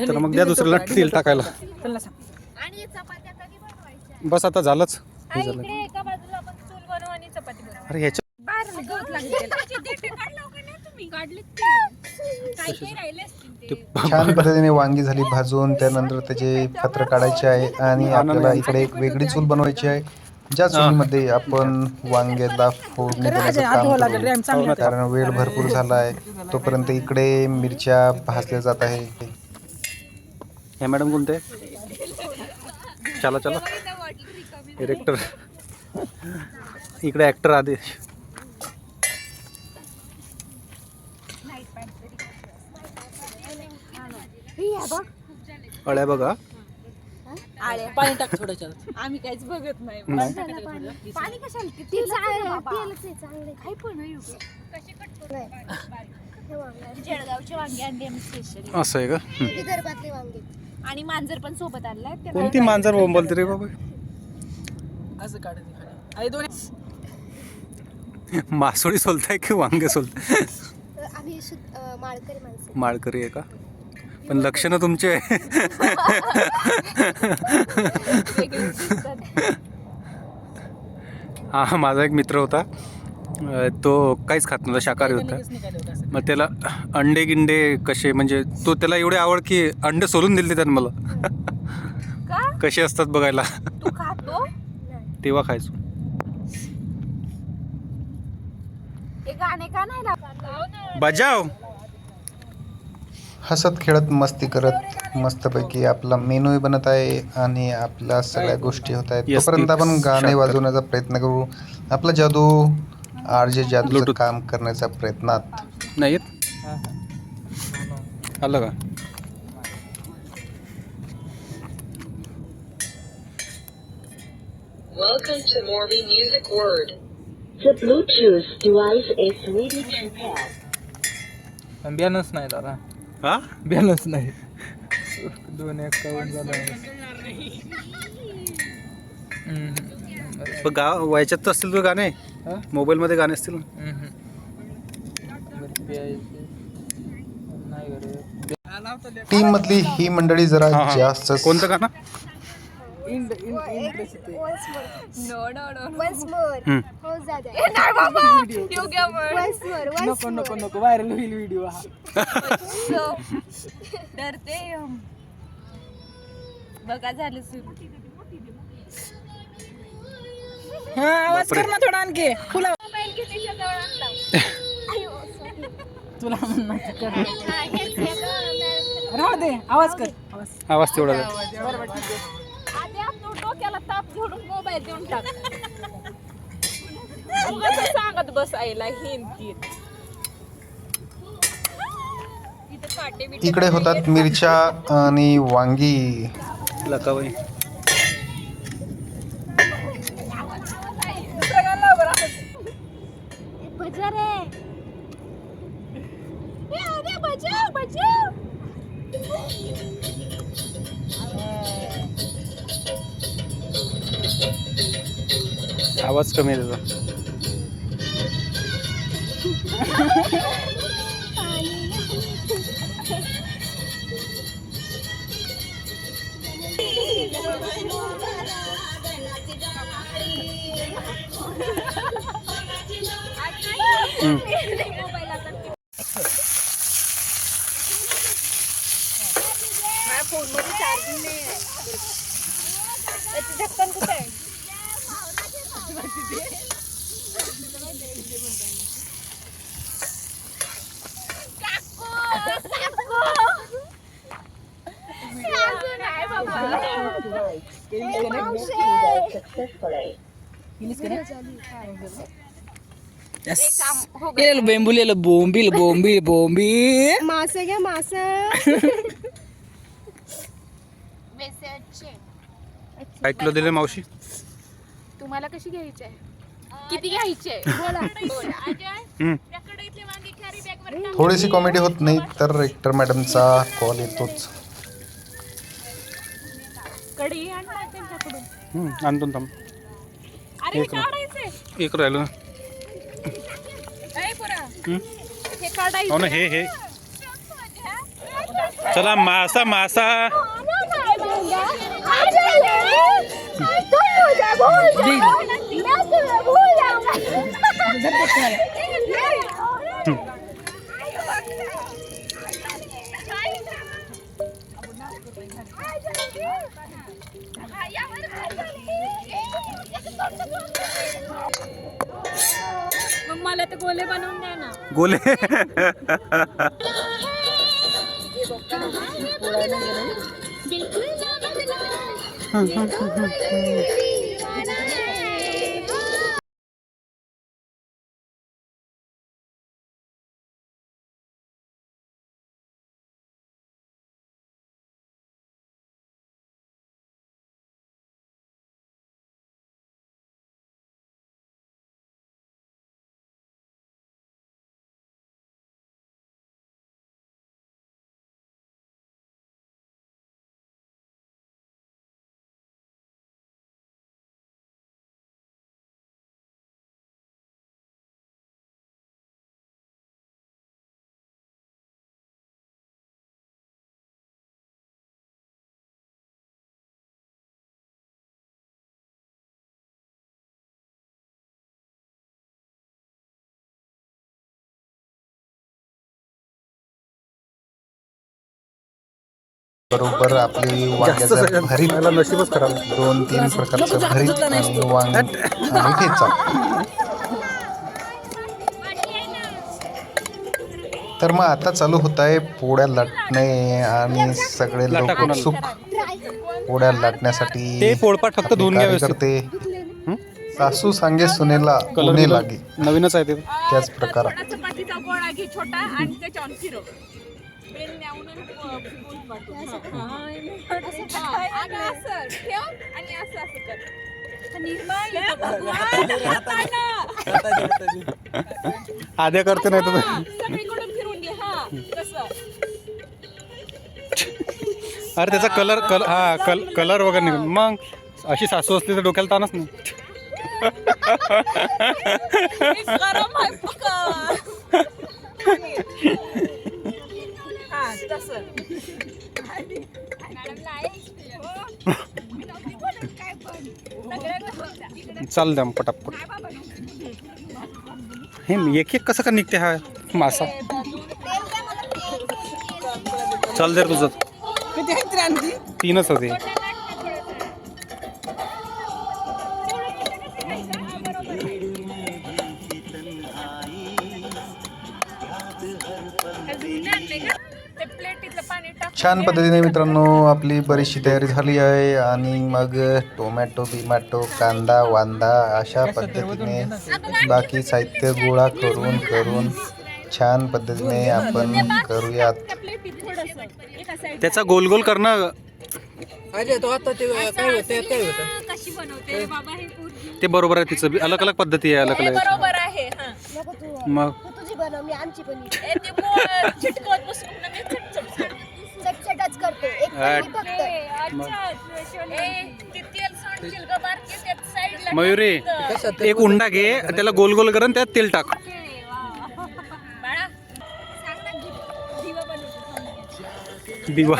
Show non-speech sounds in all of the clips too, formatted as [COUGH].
तर मग द्या दुसऱ्याला तेल टाकायला. आणि चपात्या कधी बनवायच्या? बस आता झालंच. हा, झालं इकडे एका बाजूला आपण चूल बनवू आणि चपाती बनवू. अरे ह्याच्या छान पद्धतीने वांगी झाली भाजून त्यानंतर त्याचे पत्र काढायचे आहे आणि आपल्याला इकडे एक वेगळी चूल बनवायची आहे. ज्या चुलीमध्ये आपण वांग्याला फोडणी देण्याचं काम करू कारण वेळ भरपूर झाला आहे तोपर्यंत इकडे मिरच्या भाजल्या जात आहे. ह्या मॅडम कोणते? चला चला. डिरेक्टर इकडे ॲक्टर आदेश. अळ्या बघा. पाणी टाक थोडं आम्ही काहीच बघत नाही. पाणी कशाला? काही पण? जळगावचे वांगे आणले आम्ही स्पेशली असं आहे का? हं. विदर्भातले वांगे. आणि मांजर पण सोबत आणलाय कोणती मांजर बोंबलते रे बाबा? असं काढायचं खाली. आणि दोन मासोळी सोलताय की वांगे सोलताय? आम्ही शुद्ध अ, माळकरी माणसं. माळकरी आहे का? पण लक्षणं तुमचे. [LAUGHS] हा माझा एक मित्र होता. तो काहीच खात नव्हता शाकाहारी होता. मग त्याला अंडे गिंडे कसे म्हणजे तो त्याला एवढे आवड की अंडे सोलून दिले त्याने मला. कसे असतात बघायला. तू खातो तेव्हा खायचो. बजाव. हसत खेळत मस्ती करत मस्तपैकी आपला मेनूही बनत आहे आणि आपल्या सगळ्या गोष्टी होत आहेत Yes, तोपर्यंत आपण. गाणे वाजवण्याचा प्रयत्न करू आपला जादू आर जे जादूचं Bluetooth. काम करण्याच्या प्रयत्नात नाही येत आलं का Welcome to Morby Music Word. The Bluetooth device is ready to pair. Balance नाही दादा हा? बॅलन्स नाही. दोन एकावन्न झालं पण गा व्हायच्यात तर असतील तुझे गाणे? मोबाईलमध्ये गाणे असतील. ना? नाही टीम मधली ही मंडळी जरा. जास्त कोणतं गाणं? End end end no no no once more हं. हो दादा नाही बाबा! योग्य म्हण. वन्स मोर वन्स नको नको नको. व्हायरल होईल व्हिडिओ हा. So, [LAUGHS] डरते. हम. बघा झालं सुरू. हा आवाज कर ना थोडा आणखी. फुला मोबाईल कितीच्या जवळ आणला [LAUGHS] तुला म्हणणार. राहू दे. आवाज कर. आवाज. आवाज तेवढा द्या. बरोबर ठीक आहे आधी आपण डोक्याला ताप झोडून मोबाईल देऊन टाक. सांगत बसायला हिंदीत. इकडे होतात मिरच्या आणि वांगी. लकाबाई. आवाज कमी आहे त्याचा. मास घ्या मास वैसे अच्छे. काय किलो दिले मावशी तुम्हाला कशी घ्यायची आहे किती घ्यायची आहे बोला बोला. अजय. त्या कढईतले वांगे कॅरी बॅग वर टाक. थोडीशी कॉमेडी होत नाही तर रेक्टर मॅडमचा कॉल येतोच कढई आणला त्यांच्याकडून हं, आणतो ना थांब अरे हे एक ना. काढायचंय एक राहिलं ए, पोरा. हं? हे काढायचं हो ना हे हे चला मासा मासा मग मला ते गोले बनवून द्या ना गोले बरोबर आपली वांग्याचं भरीत नशीबच खराब. दोन तीन प्रकारचं भरीत आणि वांग आणि ठेचा तर मग आता चालू होत आहे पोळ्या लाटणे आणि सगळे लाटा लोक? उत्सुक. पोळ्या लाटण्यासाठी ते पोळपाट फक्त व्यवस्थित. कार्यकर्ते सासू सांगे सुनेला लागे. नवीनच आहे ते. त्याच प्रकार आधे न्यावून पाठव आणि असं ठेव आणि असं असं कर करते नाही तर सगळीकडून फिरून घे हा तसं अरे त्याचा कलर कल हा कल कलर वगैरे निघून मग अशी सासू असली तर डोक्याला ताणच नाही. गरम चाल द्या पटापट. हे एक एक कसं का निघते हा मासा? चल दे तुझं. तीनच होते. छान पद्धतीने मित्रांनो आपली बरीचशी तयारी झाली आहे आणि मग टोमॅटो बिमॅटो कांदा वांदा अशा पद्धतीने बाकी साहित्य गोळा करून करून छान पद्धतीने आपण करूयात. त्याचा गोल गोल करणं तो आता ते काय होतं काय होतं कशी बनवते? रे बाबा हे पोरगी? ते बरोबर आहे तिचं. बी अलग अलग पद्धती आहे अलग अलग. मग? आमची मयुरी एक उंडा घे त्याला गोल गोल कर आणि त्यात तेल टाक. दिवा.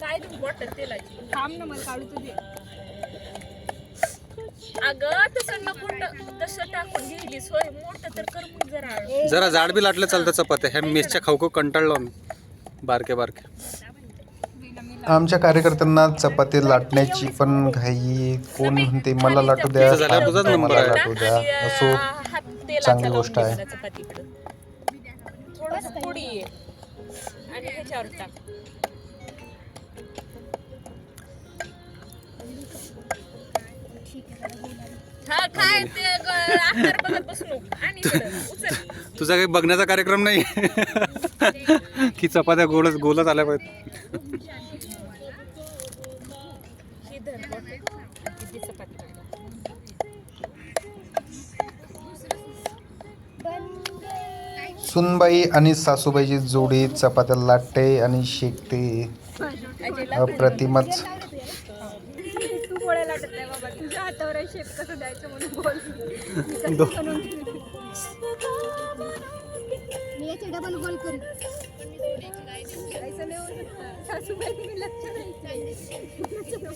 काय तू बॉटल तेलाची थांब ना मला काढू तुझे अगं तसं नको ट- तसं टाकून घ्यायली सोय मोठं तर कर मग जरा. जरा जाड बी लाटलं चालतं चपात्या. ह्या मेसच्या खाऊ खाऊ कंटाळलो मी बारके बारके आमच्या कार्यकर्त्यांना चपाती लाटण्याची पण घाई. कोण म्हणते मला लाटू द्या तुझाच मला आहे. लाटू द्या. असो अं, हात तेलाचा चांगली लावून गोष्ट आहे. घ्यायचा चपातीकडं. थोडंसं पुढे ये आणि ह्याच्यावर टाक. हा काय ते ग- आकार बघत बसू नको आणि इकडं, उचल तुझा काही बघण्याचा कार्यक्रम नाही? की चपात्या गोलच गोलच आल्या पाहिजेत. ही धर बोट. आणि ती चपाती टाक. सुनबाई आणि सासूबाईची जोडी चपात्या लाटते आणि शेकते. अप्रतिमच. वाटत नाही बाबा तुझ्या हातावर आहे शेप कसं द्यायचं म्हणून बोल. दो- कसं म्हणून मी याचे डबल गोल करू. ऐसा नाही होऊ शकत सासूबाई लक्ष द्यायचं [LAUGHS]